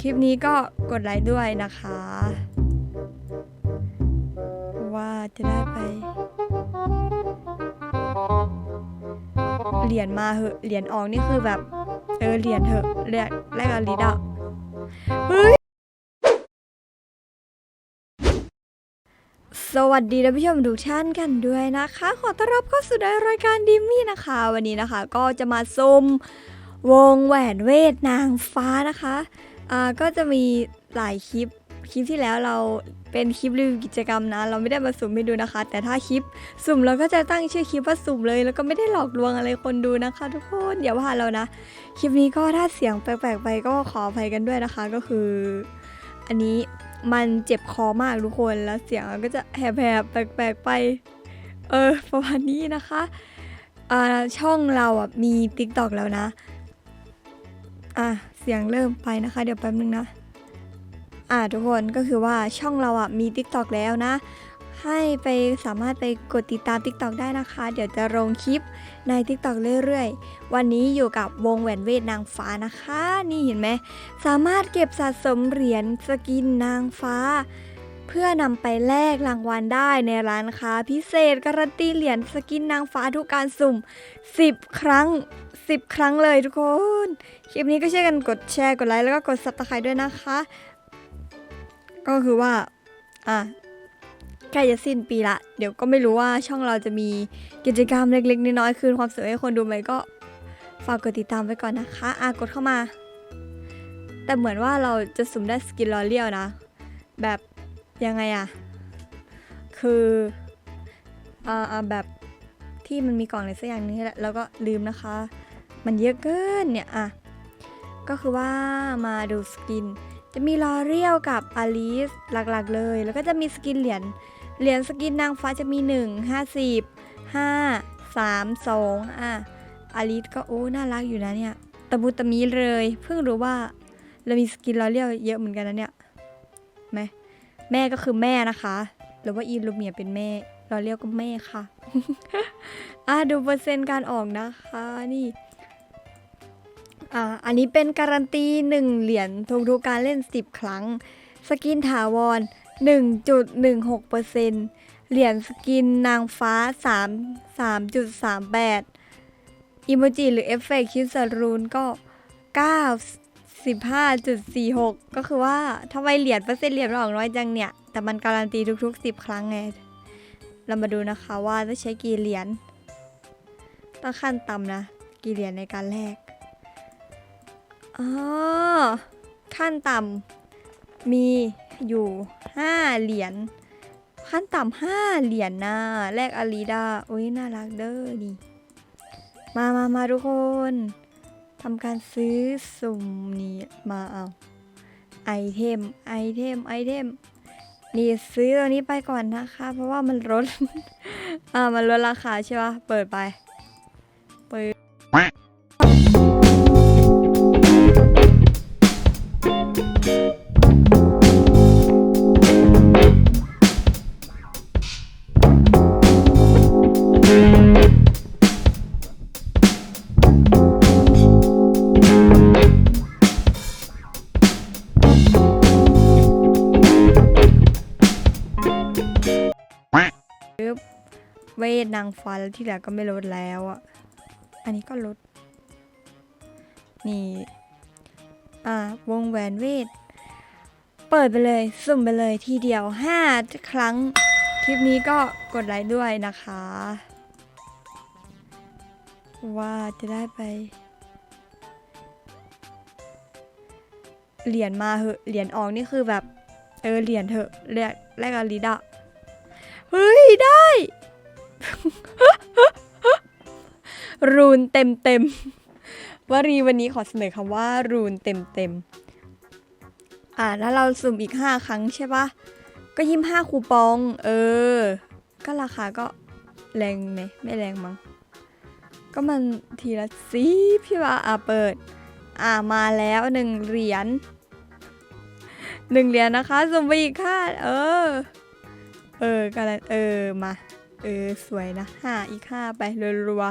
คลิปนี้ก็กดไลค์ด้วยนะคะ ว่าจะได้ไป เหรียญมาเหอะ เหรียญออกนี่คือแบบ เออ เหรียญเถอะแลกแลกกับลิดอะเฮ้ยสวัสดีท่านผู้ชมทุกท่านกันด้วยนะคะ ขอต้อนรับเข้าสู่ในรายการดิมมี่นะคะ วันนี้นะคะก็จะมาชมวงแหวนเวทนางฟ้านะคะ อ่าก็จะมีหลายคลิปคลิปที่แล้วเราเป็นคลิปรีวิวกิจกรรมนะ เราไม่ได้มาสุ่มให้ดูนะคะ แต่ถ้าคลิปสุ่มเราก็จะตั้งชื่อคลิปว่าสุ่มเลย แล้วก็ไม่ได้หลอกลวงอะไรคนดูนะคะ ทุกคนอย่าว่าเรานะ คลิปนี้ก็ถ้าเสียงแปลกๆไปก็ขออภัยกันด้วยนะคะก็คือ อันนี้มันเจ็บคอมากทุกคนแล้วเสียงก็จะแหบๆแปลกๆไปเออประมาณนี้นะคะอ่าช่องเราอะมี t ิ k t o k แล้วนะอะ เสียงเริ่มไปนะคะ เดี๋ยวแป๊บนึงนะ อ่าทุกคนก็คือว่าช่องเราอะมี TikTok แล้วนะ ให้ไปสามารถไปกดติดตาม TikTok ได้นะคะ เดี๋ยวจะลงคลิปใน TikTok เรื่อยๆ วันนี้อยู่กับวงแหวนเวทนางฟ้านะคะ นี่เห็นไหม สามารถเก็บสะสมเหรียญสกินนางฟ้า เพื่อนำไปแลกรางวัลได้ในร้านค้าพิเศษการันตีเหรียญสกินนางฟ้าทุกการสุ่ม 10 ครั้ง 10 ครั้งเลยทุกคน คลิปนี้ก็ช่วยกันกดแชร์กดไลค์แล้วก็กด subscribe ด้วยนะคะ ก็คือว่า อะใกล้จะสิ้นปีละ เดี๋ยวก็ไม่รู้ว่าช่องเราจะมีกิจกรรมเล็กๆ น้อยๆ คืนความสุขให้คนดูไหมก็ฝากกดติดตามไว้ก่อนนะคะ อะกดเข้ามา แต่เหมือนว่าเราจะสุ่มได้สกินลอเรียลนะ แบบ ยังไงอะคืออ่าแบบที่มันมีกล่องอะไรสักอย่างนึงแหละแล้วก็ลืมนะคะ มันเยอะเกินเนี่ยอะก็คือว่ามาดูสกิน จะมีลอเรียลกับอลิสหลักๆเลย แล้วก็จะมีสกินเหรียญเหรียญสกินนางฟ้าจะมี 1 50 5 3 2อะอลิสก็โอ้น่ารักอยู่นะเนี่ยตะมุตะมีเลย เพิ่งรู้ว่าเรามีสกินลอเรียลเยอะเหมือนกันนะเนี่ยไหม แม่ก็คือแม่นะคะ หรือว่าอีลูเมียเป็นแม่ลอเรียลก็แม่ค่ะ อะดูเปอร์เซ็นต์การออกนะคะนี่อ่าอันนี้เป็นการันตี1เหรียญทุกๆการเล่น 10 ครั้ง สกินถาวร 1.16%เหรียญสกินนางฟ้า 3 3.38 อิโมจิหรือเอฟเฟกต์คิสรูนก็ 95.46 ก็คือว่าทำไมเหรียญเปอร์เซ็นต์เหรียญมันออกน้อยจังเนี่ย แต่มันการันตีทุก ๆ 10 ครั้งไง เรามาดูนะคะว่าจะใช้กี่เหรียญต้องขั้นต่ำนะ กี่เหรียญในการแลกอ๋อขั้นต่ำมีอยู่ 5 เหรียญขั้นต่ำห้าเหรียญนะแลกอาลีดาโอ้ยน่ารักเด้อนี่มามามาทุกคน ทำการซื้อสุ่มนี่มาเอาไอเทมไอเทมไอเทมนี่ซื้อตัวนี้ไปก่อนนะคะ เพราะว่ามันลด อ่ามันลดราคาใช่ปะเปิดไป เปิดางฟ้าแล้วที่เหลือก็ไม่ลดแล้วอะ อันนี้ก็ลด นี่ อ่าวงแหวนเวท เปิดไปเลย สุ่มไปเลยทีเดียว 5 ครั้ง คลิปนี้ก็กดไลค์ด้วยนะคะ ว่าจะได้ไป เหรียญมาเหอะ เหรียญออกนี่คือแบบ เออ เหรียญเถอะแลกแลกกับลิดอะเฮ้ย ได้ รูนเต็มเต็มๆวรีวันนี้ขอเสนอคำว่ารูนเต็มเต็มอ่าแล้วเราสุ่มอีก 5 ครั้งใช่ปะก็ยิ้ม5คูปอง เออ ก็ราคาก็แรงไหมไม่แรงมั้ง ก็มันทีละสีพี่ว่าอะเปิด อ่ามาแล้วหนึ่งเหรียญหนึ่งเหรียญนะคะสุ่มไปอีกค่ะ เออ เออกันเออมา เออ สวยนะห้าอีกห้าไปรัว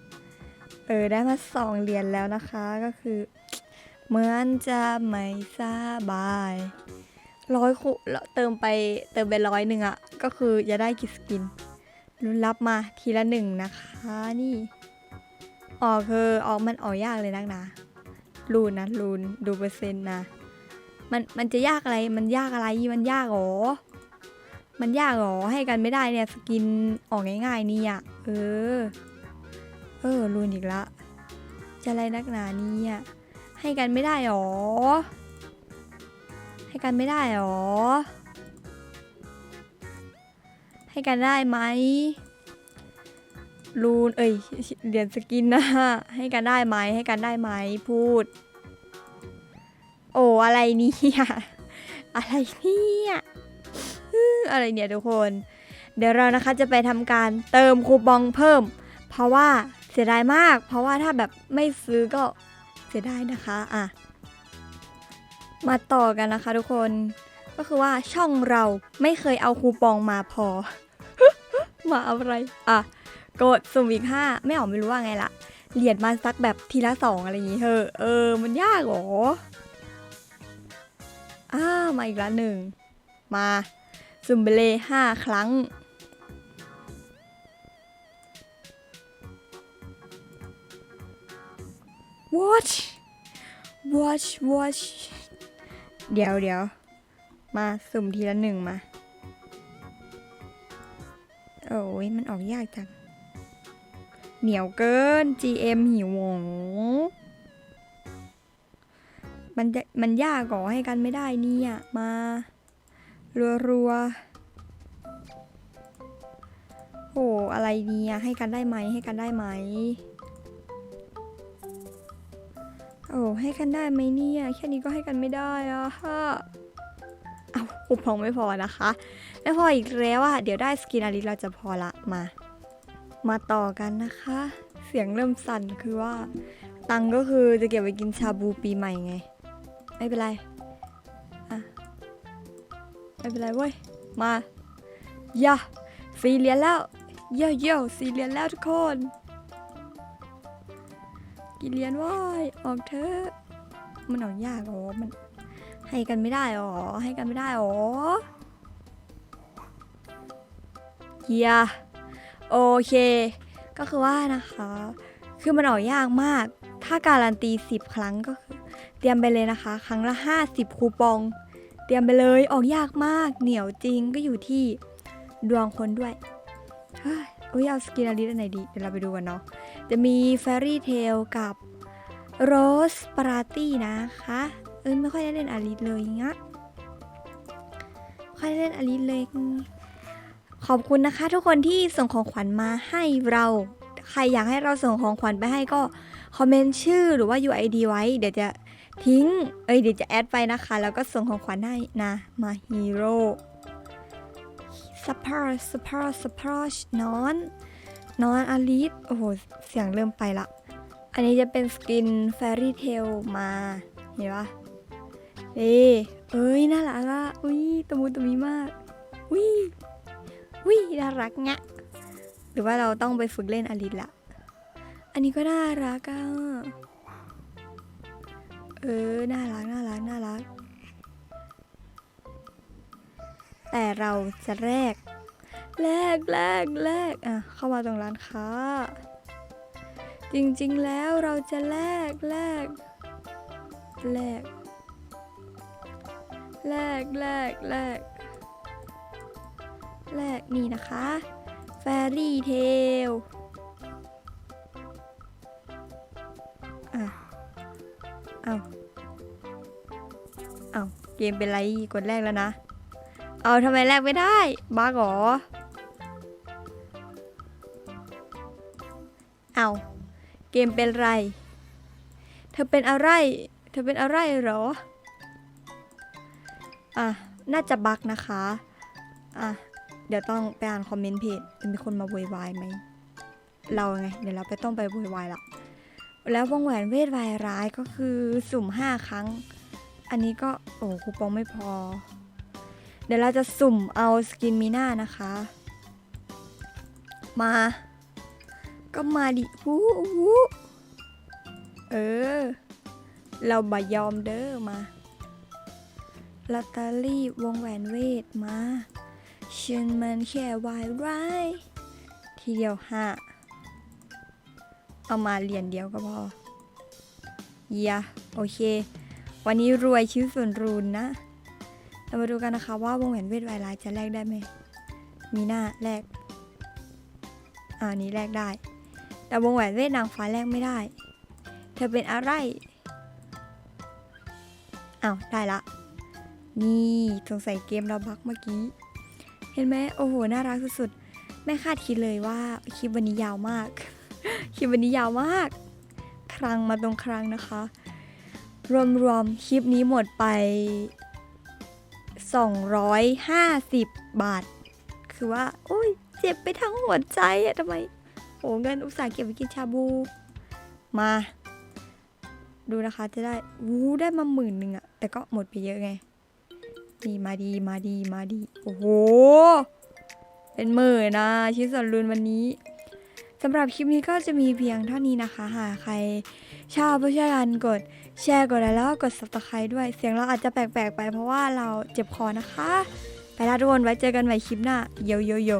ๆเออ ได้มาสองเหรียญแล้วนะคะก็คือ เหมือนจะไม่สบายร้อยคูเติมไปเติมไปร้อยหนึ่งอะก็คือจะได้กิสกินรุนรับมาทีละหนึ่งนะคะนี่ ออกคือออกมันออกยากเลยนักนะรูนนะรูนดูเปอร์เซ็นต์นะมันมันจะยากอะไรมันยากอะไรมันยากหรอ มันยากเหรอให้กันไม่ได้เนี่ยสกินออกง่ายๆนี่อะเออ เออรูนอีกละ จะอะไรนักหนานี่ยให้กันไม่ได้หรอ ให้กันไม่ได้หรอ ให้กันได้ไหมรูนเอ้ยเหรียญสกินนะให้กันได้ไหมให้กันได้ไหมพูด โอ้อะไรเนี่ยอะไรเนี่ย อะไรเนี่ยทุกคน เดี๋ยวเรานะคะจะไปทำการเติมคูปองเพิ่ม เพราะว่าเสียดายมาก เพราะว่าถ้าแบบไม่ซื้อก็เสียดายนะคะอะมาต่อกันนะคะทุกคนก็คือว่าช่องเราไม่เคยเอาคูปองมาพอ มาเอาอะไร อะ กดสุ่มอีกห้าไม่ออกไม่รู้ว่าไงละเหรียญมาสักแบบทีละสองอะไรอย่างงี้เถอเออ มันยากเหรออ้ามาอีกละหนึ่ง มา สุ่มไปเลยห้าครั้ง watch watch watch เดี๋ยวเดี๋ยวมาสุ่มทีละหนึ่งมา โอ้ยมันออกยากจัง เหนียวเกิน GM หิวหงมันจะมันยากก่อให้กันไม่ได้นี่ยมา รัวๆโอ้อะไรเนี่ยให้กันได้ไหมให้กันได้ไหมโอ้ให้กันได้ไหมเนี่ยแค่นี้ก็ให้กันไม่ได้อะฮะเอาอุปองไม่พอนะคะไม่พออีกแล้วอะเดี๋ยวได้สกินอาริเราจะพอละมา มาต่อกันนะคะ เสียงเริ่มสั่นคือว่า ตังก็คือจะเก็บไว้กินชาบูปีใหม่ไง ไม่เป็นไร ไม่เป็นไรเว้ย มาย่าสี่เหรียญแล้วเย่เย่สี่เหรียญแล้วทุกคน กี่เหรียญว้ายออกเถอะมันออกยากเหรอมัน ให้กันไม่ได้หรอให้กันไม่ได้หรอเยียโอเค ก็คือว่านะคะ คือมันออกยากมาก ถ้าการันตี 10 ครั้งก็คือ เตรียมไปเลยนะคะ ครั้งละ 50 คูปอง รียมไปเลยออกยากมาก เหนียวจริงก็อยู่ที่ดวงคนด้วยเฮ้ยโอ้ยเอาสกินอาริสอันไหนดี เดี๋ยวเราไปดูกันเนาะจะมีแฟรี่เทลกับโรสปาร์ตี้นะคะ เอ้ยไม่ค่อยได้เล่นอาริสเลยงะไม่ค่อยได้เล่นอาริสเลย ขอบคุณนะคะ ทุกคนที่ส่งของขวัญมาให้เราใครอยากให้เราส่งของขวัญไปให้ก็คอมเมนต์ชื่อหรือว่า UID ไว้ เดี๋ยวจะ ทิ้ง เอ้ยเดี๋ยวจะแอดไปนะคะ แล้วก็ส่งของขวัญให้นะ มาฮีโร่สปาร์สปาร์สปาร์นอน นอนอลิส โอ้โห เสียงเริ่มไปละ อันนี้จะเป็นสกินแฟรี่เทลมา เห็นปะเอ้เอ้ย น่ารักอะอุ้ยตะมูตะมีมากอุ้ยอุ้ยน่ารักงะหรือว่าเราต้องไปฝึกเล่นอลิสละ อันนี้ก็น่ารักอะ เออ น่ารัก น่ารัก น่ารัก แต่เราจะแลก แลกแลกแลกอะ เข้ามาตรงร้านค้า จริงๆ แล้วเราจะแลกแลกแลกแลกแลกแลกแลกนี่นะคะ แฟรี่เทล เอาเอาเกมเป็นไรกดแรกแล้วนะ เอาทำไมแลกไม่ได้บ้าเหรอเอาเกมเป็นไร เธอเป็นอะไร เธอเป็นอะไรเหรอ อะ น่าจะบักนะคะ อะ เดี๋ยวต้องไปอ่านคอมเมนต์เพจจะมีคนมาโวยวายไหม เราไง เดี๋ยวเราไปต้องไปโวยวายละ แล้ววงแหวนเวทวายร้ายก็คือสุ่ม 5 ครั้ง อันนี้ก็โอ้คูปองไม่พอ เดี๋ยวเราจะสุ่มเอาสกินมีหน้านะคะ มา ก็มาดิวู้วู้เออ เราบายอมเด้อมาลอตเตอรี่วงแหวนเวทมาฉันมันแค่วายร้าย ทีเดียวห้า เอามาเหรียญเดียวก็พอเยียโอเค วันนี้รวยชิ้นส่วนรูนนะ เรามาดูกันนะคะว่าวงแหวนเวทวายร้ายจะแลกได้ไหม มีหน้าแลกอ่านี้แลกได้ แต่วงแหวนเวทนางฟ้าแลกไม่ได้ เธอเป็นอะไรอ้าวได้ละ นี่สงสัยเกมเราบักเมื่อกี้ เห็นไหมโอ้โห น่ารักสุดๆ ไม่คาดคิดเลยว่าคลิปวันนี้ยาวมาก คลิปวันนี้ยาวมาก ครั้งมาตรงครั้งนะคะ รวมๆคลิปนี้หมดไป 250 บาท คือว่า โอ้ย เจ็บไปทั้งหัวใจอะทำไมโหเงินอุตส่าห์เก็บไปกินชาบู มา ดูนะคะจะได้วู้ได้มาหมื่นหนึ่งอะแต่ก็หมดไปเยอะไงนี่มาดีมาดีมาดี โอ้โห เป็นหมื่นนะ ชิ้นส่วนรุนวันนี้ สำหรับคลิปนี้ก็จะมีเพียงเท่านี้นะคะ หากใครชอบก็ช่วยกันกดแชร์กดไลค์แล้วก็กด subscribe ด้วย เสียงเราอาจจะแปลกๆไปเพราะว่าเราเจ็บคอนะคะ ไปละทุกคนไว้เจอกันใหม่คลิปหน้า โยโยโย